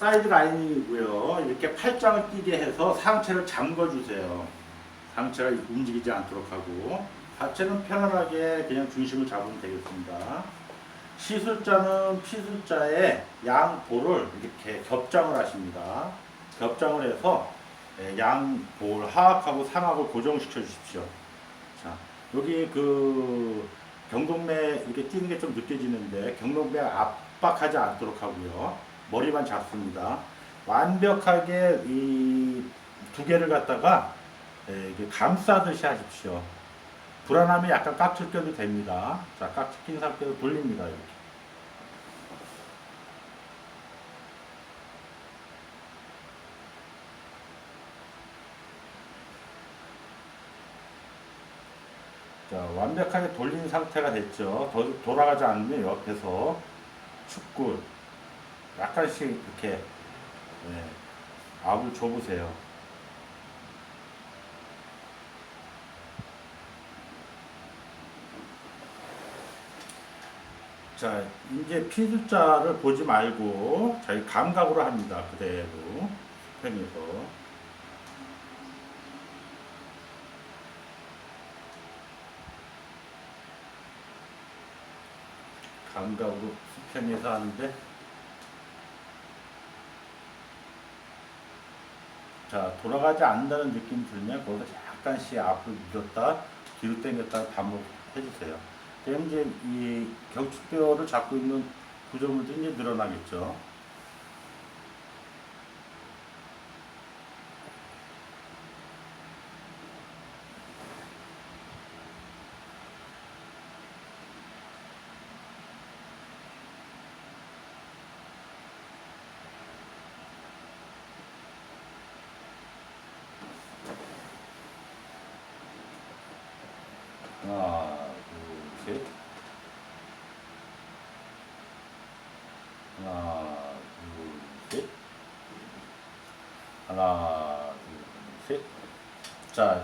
사이드 라인이고요. 이렇게 팔짱을 끼게 해서 상체를 잠궈주세요. 상체가 움직이지 않도록 하고 하체는 편안하게 그냥 중심을 잡으면 되겠습니다. 시술자는 피술자의 양볼을 이렇게 겹장을 하십니다. 겹장을 해서 예, 양볼 하악하고 상악을 고정시켜 주십시오. 자, 여기 그 경동맥 이렇게 뛰는 게 좀 느껴지는데 경동맥 압박하지 않도록 하고요. 머리만 잡습니다. 완벽하게 이 두 개를 갖다가 예, 감싸듯이 하십시오. 불안하면 약간 깍질 껴도 됩니다. 자, 깍질 낀 상태로 돌립니다. 이렇게. 자, 완벽하게 돌린 상태가 됐죠. 더 돌아가지 않으면 옆에서 축구 약간씩 이렇게 네, 압을 줘보세요. 자, 이제 피술자를 보지 말고 저희 감각으로 합니다. 그대로 펜에서. 감각으로 수평해서 하는데 자 돌아가지 않는다는 느낌이 들면 거기서 약간씩 앞으로 밀었다 뒤로 당겼다 반복해 주세요. 그럼 이제 이 경추뼈를 잡고 있는 구조물들이 이제 늘어나겠죠. 하나, 둘, 셋. 하나, 둘, 셋. 하나, 둘, 셋. 자,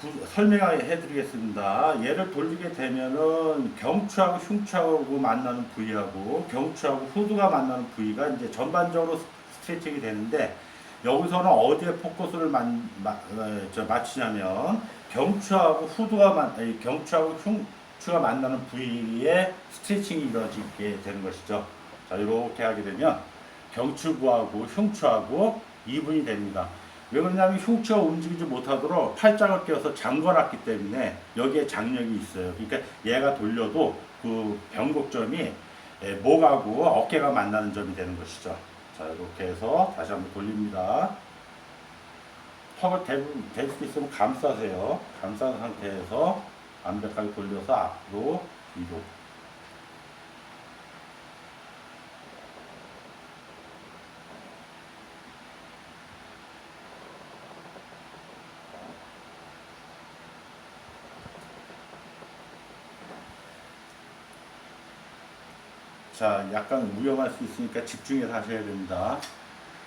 구- 설명해 드리겠습니다. 얘를 돌리게 되면은 경추하고 흉추하고 만나는 부위하고 경추하고 후두가 만나는 부위가 이제 전반적으로 스트레칭이 되는데 여기서는 어디에 포커스를 만, 마, 어, 저 맞추냐면 경추하고 후두가 만, 경추하고 흉추가 만나는 부위에 스트레칭이 이루어지게 되는 것이죠. 자, 이렇게 하게 되면 경추부하고 흉추하고 이분이 됩니다. 왜 그러냐면 흉추가 움직이지 못하도록 팔짱을 껴서 잠궈놨기 때문에 여기에 장력이 있어요. 그러니까 얘가 돌려도 그 변곡점이 예, 목하고 어깨가 만나는 점이 되는 것이죠. 자, 이렇게 해서 다시 한번 돌립니다. 턱을 대부분 될수 있으면 감싸세요. 감싼 상태에서 완벽하게 돌려서 앞으로 뒤로. 자, 약간 위험할 수 있으니까 집중해서 하셔야 됩니다.